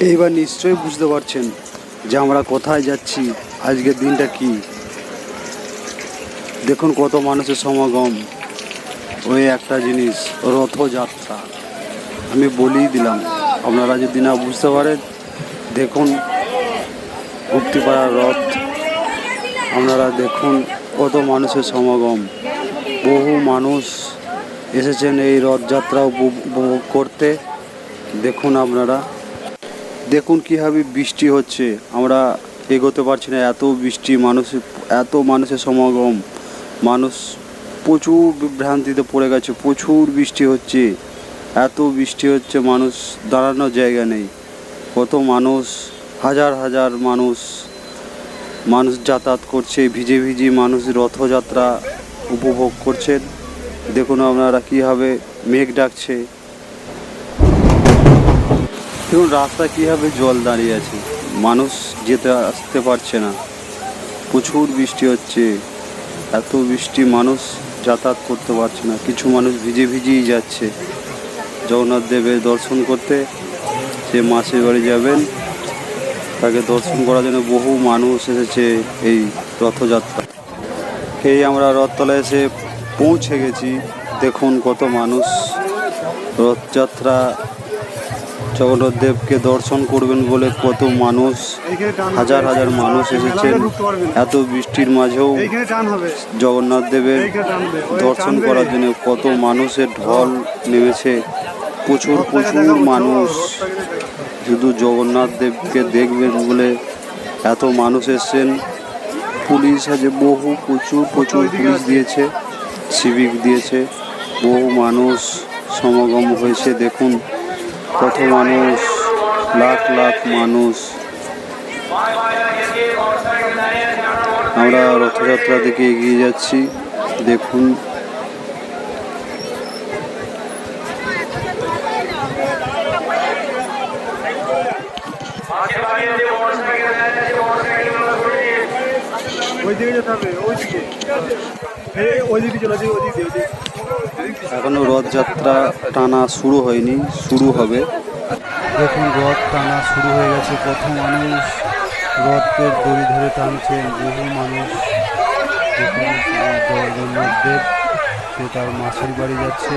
এইবার নিশ্চয়ই বুঝতে পারছেন যে আমরা কোথায় যাচ্ছি, আজকের দিনটা কি। দেখুন কত মানুষের সমাগম। ওই একটা জিনিস, রথযাত্রা। আমি বলেই দিলাম, আপনারা যদি না বুঝতে পারেন, দেখুন গুপ্তিপাড়ার রথ। আপনারা দেখুন কত মানুষের সমাগম। বহু মানুষ এসেছেন এই রথযাত্রা উপভোগ করতে। দেখুন আপনারা। দেখুন কীভাবে বৃষ্টি হচ্ছে। আমরা এগোতে পারছি না, এত বৃষ্টি, মানুষ, এত মানুষের সমাগম। মানুষ প্রচুর বিভ্রান্তিতে পড়ে গেছে, প্রচুর বৃষ্টি হচ্ছে। এত বৃষ্টি হচ্ছে, মানুষ দাঁড়ানোর জায়গা নেই। কত মানুষ, হাজার হাজার মানুষ মানুষ যাতায়াত করছে, ভিজে ভিজে মানুষ রথযাত্রা উপভোগ করছেন। দেখুন আপনারা কীভাবে মেঘ ডাকছে। দেখুন রাস্তায় কীভাবে জল দাঁড়িয়ে আছে। মানুষ যেতে আসতে পারছে না। প্রচুর বৃষ্টি হচ্ছে। এত বৃষ্টি মানুষ যাতায়াত করতে পারছে না। কিছু মানুষ ভিজে ভিজেই যাচ্ছে। জগন্নাথ দেবের দর্শন করতে সে মাসির বাড়ি যাবেন, তাকে দর্শন করার জন্য বহু মানুষ এসেছে এই রথযাত্রা। এই আমরা রথতলায় এসে পৌঁছে গেছি। দেখুন কত মানুষ রথযাত্রা জগন্নাথ দেবকে দর্শন করবেন বলে কত মানুষ, হাজার হাজার মানুষ এসেছেন। এত বৃষ্টির মাঝেও জগন্নাথ দেবের দর্শন করার জন্য কত মানুষের ঢল নেমেছে। প্রচুর প্রচুর মানুষ শুধু জগন্নাথ দেবকে দেখবেন বলে এত মানুষ এসছেন। পুলিশ আছে, বহু, প্রচুর প্রচুর পুলিশ দিয়েছে, সিভিক দিয়েছে। বহু মানুষ সমাগম হয়েছে, দেখুন। কত মানুষ? লাখ লাখ মানুষ। আমরা রথযাত্রা থেকে এগিয়ে যাচ্ছি। দেখুন। ওই দিকে যেতে হবে ওই দিকে ওই দিকে চলো দিকে ওই দিকে এখনও রথযাত্রা টানা শুরু হয়নি, শুরু হবে। দেখুন, রথ টানা শুরু হয়ে গেছে। কত মানুষ রথকে দড়ি ধরে টানছেন বহু মানুষ দেখুন দেব, সে তার মাছের বাড়ি যাচ্ছে।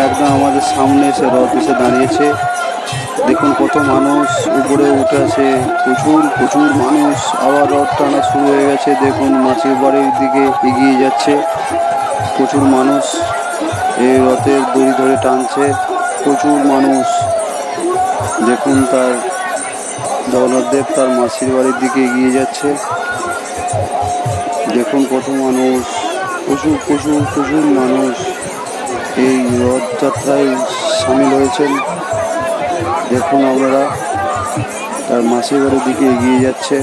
একদম আমাদের সামনে এসে রথ এসে দাঁড়িয়েছে। দেখুন কত মানুষ উপরে উঠে আছে। প্রচুর প্রচুর মানুষ। আবার রথ টানা শুরু হয়ে গেছে। দেখুন মাছের বাড়ির দিকে এগিয়ে যাচ্ছে। প্রচুর মানুষ এই রথের দড়ি ধরে টানছে। প্রচুর মানুষ। দেখুন তার জগন্নাথ দেব তার মাসির বাড়ির দিকে এগিয়ে যাচ্ছে। দেখুন কত মানুষ। প্রচুর প্রচুর প্রচুর মানুষ। এই রথযাত্রায় সামিল হয়েছেন দেখুন আপনারা তার মাসি বাড়ির দিকে এগিয়ে যাচ্ছে